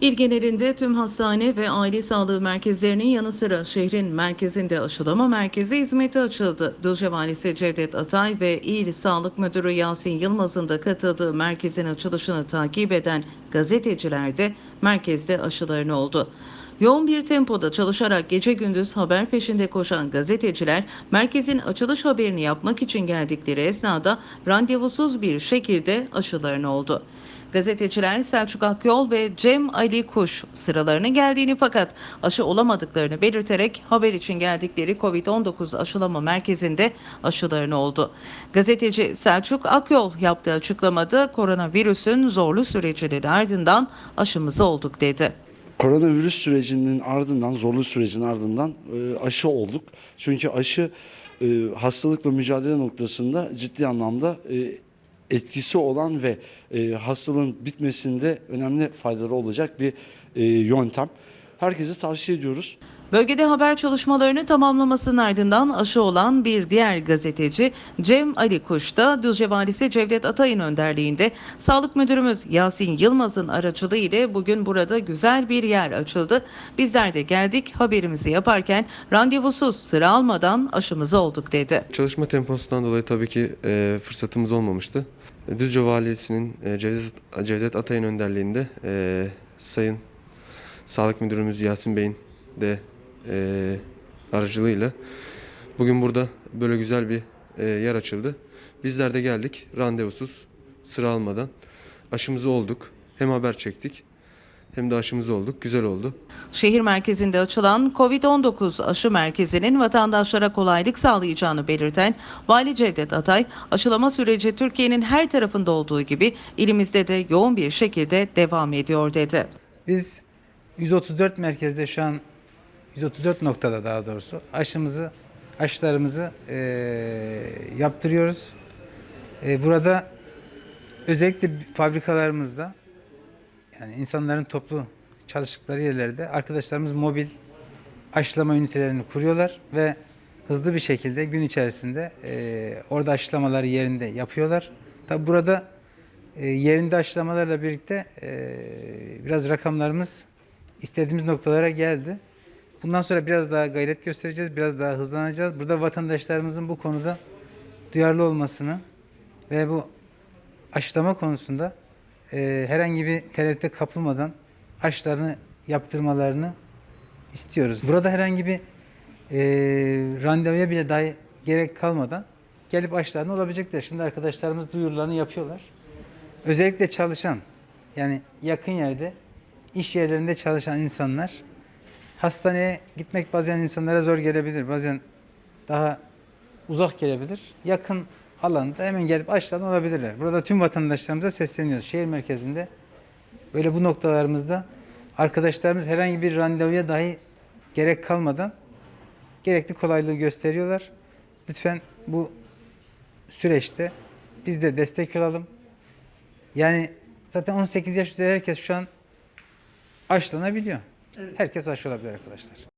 İl genelinde tüm hastane ve aile sağlığı merkezlerinin yanı sıra şehrin merkezinde aşılama merkezi hizmeti açıldı. Düzce Valisi Cevdet Atay ve İl Sağlık Müdürü Yasin Yılmaz'ın da katıldığı merkezin açılışını takip eden gazeteciler de merkezde aşılarını oldu. Yoğun bir tempoda çalışarak gece gündüz haber peşinde koşan gazeteciler merkezin açılış haberini yapmak için geldikleri esnada randevusuz bir şekilde aşılarını oldu. Gazeteciler Selçuk Akyol ve Cem Ali Kuş sıralarının geldiğini fakat aşı olamadıklarını belirterek haber için geldikleri COVID-19 aşılama merkezinde aşılarını oldu. Gazeteci Selçuk Akyol yaptığı açıklamada koronavirüsün zorlu sürecinin ardından aşımızı olduk dedi. Koronavirüs sürecinin ardından, zorlu sürecin ardından e, aşı olduk. Çünkü aşı e, hastalıkla mücadele noktasında ciddi anlamda e, etkisi olan ve e, hastalığın bitmesinde önemli faydaları olacak bir e, yöntem. Herkese tavsiye ediyoruz. Bölgede haber çalışmalarını tamamlamasının ardından aşı olan bir diğer gazeteci Cem Ali Kuş da Düzce Valisi Cevdet Atay'ın önderliğinde Sağlık Müdürümüz Yasin Yılmaz'ın aracılığı ile bugün burada güzel bir yer açıldı. Bizler de geldik haberimizi yaparken randevusuz sıra almadan aşımızı olduk dedi. Çalışma temposundan dolayı tabii ki e, fırsatımız olmamıştı. Düzce Valisi'nin e, Cevdet, Cevdet Atay'ın önderliğinde e, Sayın Sağlık Müdürümüz Yasin Bey'in de e, aracılığıyla bugün burada böyle güzel bir e, yer açıldı. Bizler de geldik randevusuz, sıra almadan aşımızı olduk. Hem haber çektik hem de aşımızı olduk. Güzel oldu. Şehir merkezinde açılan COVID-19 aşı merkezinin vatandaşlara kolaylık sağlayacağını belirten Vali Cevdet Atay, aşılama süreci Türkiye'nin her tarafında olduğu gibi ilimizde de yoğun bir şekilde devam ediyor dedi. Biz 134 merkezde şu an 134 noktada daha doğrusu aşımızı aşılarımızı eee, yaptırıyoruz. Eee, burada özellikle fabrikalarımızda yani insanların toplu çalıştıkları yerlerde arkadaşlarımız mobil aşılama ünitelerini kuruyorlar ve hızlı bir şekilde gün içerisinde eee, orada aşılamaları yerinde yapıyorlar. Tabi burada e, yerinde aşılamalarla birlikte e, biraz rakamlarımız istediğimiz noktalara geldi. Bundan sonra biraz daha gayret göstereceğiz, biraz daha hızlanacağız. Burada vatandaşlarımızın bu konuda duyarlı olmasını ve bu aşılama konusunda e, herhangi bir tereddüte kapılmadan aşılarını yaptırmalarını istiyoruz. Burada herhangi bir e, randevuya bile dahi gerek kalmadan gelip aşılarını olabilecekler. Şimdi arkadaşlarımız duyurularını yapıyorlar. Özellikle çalışan yani yakın yerde iş yerlerinde çalışan insanlar hastaneye gitmek bazen insanlara zor gelebilir. Bazen daha uzak gelebilir. Yakın alanda hemen gelip aşılarını olabilirler. Burada tüm vatandaşlarımıza sesleniyoruz. Şehir merkezinde böyle bu noktalarımızda arkadaşlarımız herhangi bir randevuya dahi gerek kalmadan gerekli kolaylığı gösteriyorlar. Lütfen bu süreçte biz de destek olalım. Yani zaten 18 yaş üzeri herkes şu an aşılanabiliyor. Herkes aşı olabilir arkadaşlar.